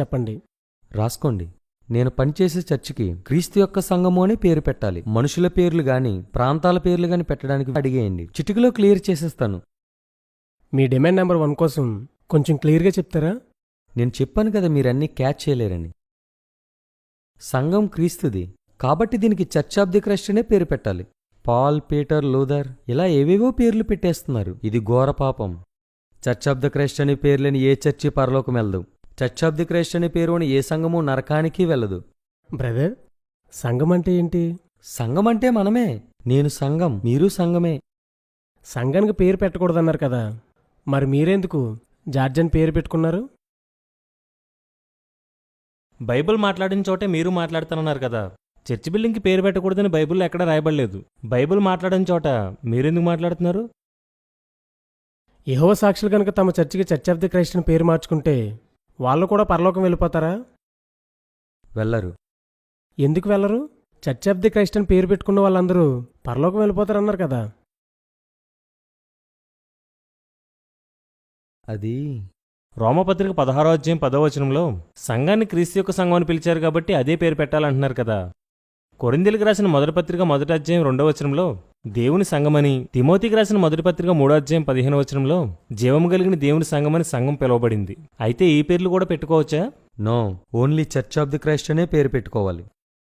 చెప్పండి. రాసుకోండి. నేను పనిచేసే చర్చికి క్రీస్తు యొక్క సంఘము అని పేరు పెట్టాలి. మనుషుల పేర్లు గాని ప్రాంతాల పేర్లు గాని పెట్టడానికి అడిగేయండి. చిటికలో క్లియర్ చేసేస్తాను. మీ డిమాండ్ నెంబర్ వన్ కోసం కొంచెం క్లియర్గా చెప్తారా? నేను చెప్పాను కదా మీరన్నీ క్యాచ్ చేయలేరని. సంఘం క్రీస్తుది. కాబట్టి దీనికి చర్చ్ ఆఫ్ ది క్రైస్ట్ అనే పేరు పెట్టాలి. పాల్ పీటర్ లూథర్ ఇలా ఏవేవో పేర్లు పెట్టేస్తున్నారు. ఇది ఘోర పాపం. చర్చ్ ఆఫ్ ద క్రైస్ట్ అనే పేర్లేని ఏ చర్చి పరలోకం వెళ్ళదు చర్చ్ ఆఫ్ ది క్రైస్ట్ అనే పేరుని ఏ సంఘము నరకానికి వెళ్ళదు. బ్రదర్ సంఘం అంటే ఏంటి? సంఘం అంటే మనమే. నేను సంఘం మీరు సంఘమే. సంఘానికి పేరు పెట్టకూడదన్నారు కదా. మరి మీరెందుకు? జార్జ్ అని పేరు పెట్టుకున్నారు? బైబిల్ మాట్లాడిన చోటే మీరు మాట్లాడుతున్నారు కదా. చర్చి బిల్డింగ్కి పేరు పెట్టకూడదని బైబిల్లో ఎక్కడ రాయబడలేదు. బైబిల్ మాట్లాడిన చోట మీరెందుకు మాట్లాడుతున్నారు? యహోవ సాక్షులు కనుక తమ చర్చికి చర్చ్ ఆఫ్ ది క్రైస్ట్ అని పేరు మార్చుకుంటే వాళ్ళు కూడా పరలోకం వెళ్ళిపోతారా? వెళ్ళరు. ఎందుకు వెళ్ళరు? చర్చ్ ఆఫ్ ది క్రైస్ట్ అని పేరు పెట్టుకున్న వాళ్ళందరూ పరలోకం వెళ్ళిపోతారన్నారు కదా. అది రోమపత్రిక పదహారో అధ్యాయం పదో వచనంలో సంఘాన్ని క్రీస్తు యొక్క సంఘం అని పిలిచారు కాబట్టి అదే పేరు పెట్టాలంటున్నారు కదా. కొరిందీలకు రాసిన మొదటి పత్రిక మొదటి అధ్యాయం రెండో వచనంలో దేవుని సంఘమని తిమోతికి రాసిన మొదటి పత్రిక మూడో అధ్యాయం పదిహేను వచనంలో జీవము కలిగిన దేవుని సంఘమని సంఘం పిలువబడింది. అయితే ఈ పేర్లు కూడా పెట్టుకోవచ్చా? No only church of the Christ అనే పేరు పెట్టుకోవాలి.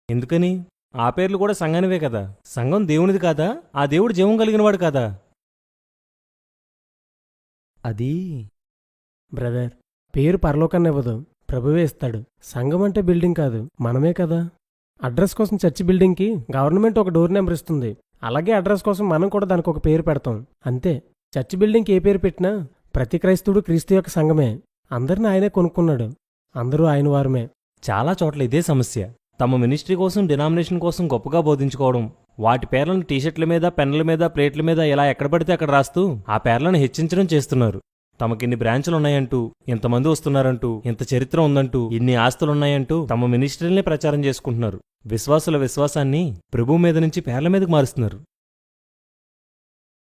ఎందుకని? ఆ పేర్లు కూడా సంఘానివే కదా? సంఘం దేవునిది కాదా? ఆ దేవుడు జీవం కలిగినవాడు కాదా? అది బ్రదర్ పేరు పరలోకాన్ని ఇవ్వదు. ప్రభువే ఇస్తాడు. సంఘం అంటే బిల్డింగ్ కాదు. మనమే కదా? అడ్రస్ కోసం చర్చి బిల్డింగ్కి గవర్నమెంట్ ఒక డోర్ నెంబర్ ఇస్తుంది. అలాగే అడ్రస్ కోసం మనం కూడా దానికి ఒక పేరు పెడతాం. అంతే. చర్చి బిల్డింగ్కి ఏ పేరు పెట్టినా ప్రతి క్రైస్తవుడు క్రీస్తు యొక్క సంఘమే. అందరిని ఆయనే కొనుక్కున్నాడు. అందరూ ఆయన వారమే. చాలా చోట్ల ఇదే సమస్య. తమ మినిస్ట్రీ కోసం డినామినేషన్ కోసం గొప్పగా బోధించుకోవడం. వాటి పేర్లను టీషర్ట్ల మీద పెన్నుల మీద ప్లేట్ల మీద ఇలా ఎక్కడ పడితే అక్కడ రాస్తూ ఆ పేర్లను హెచ్చించడం చేస్తున్నారు. తమకిన్ని బ్రాంచులు ఉన్నాయంటూ ఇంతమంది వస్తున్నారంటూ ఇంత చరిత్ర ఉందంటూ ఇన్ని ఆస్తులున్నాయంటూ తమ మినిస్ట్రీలనే ప్రచారం చేసుకుంటున్నారు. విశ్వాసుల విశ్వాసాన్ని ప్రభు మీద నుంచి పేర్ల మీదకు మారుస్తున్నారు.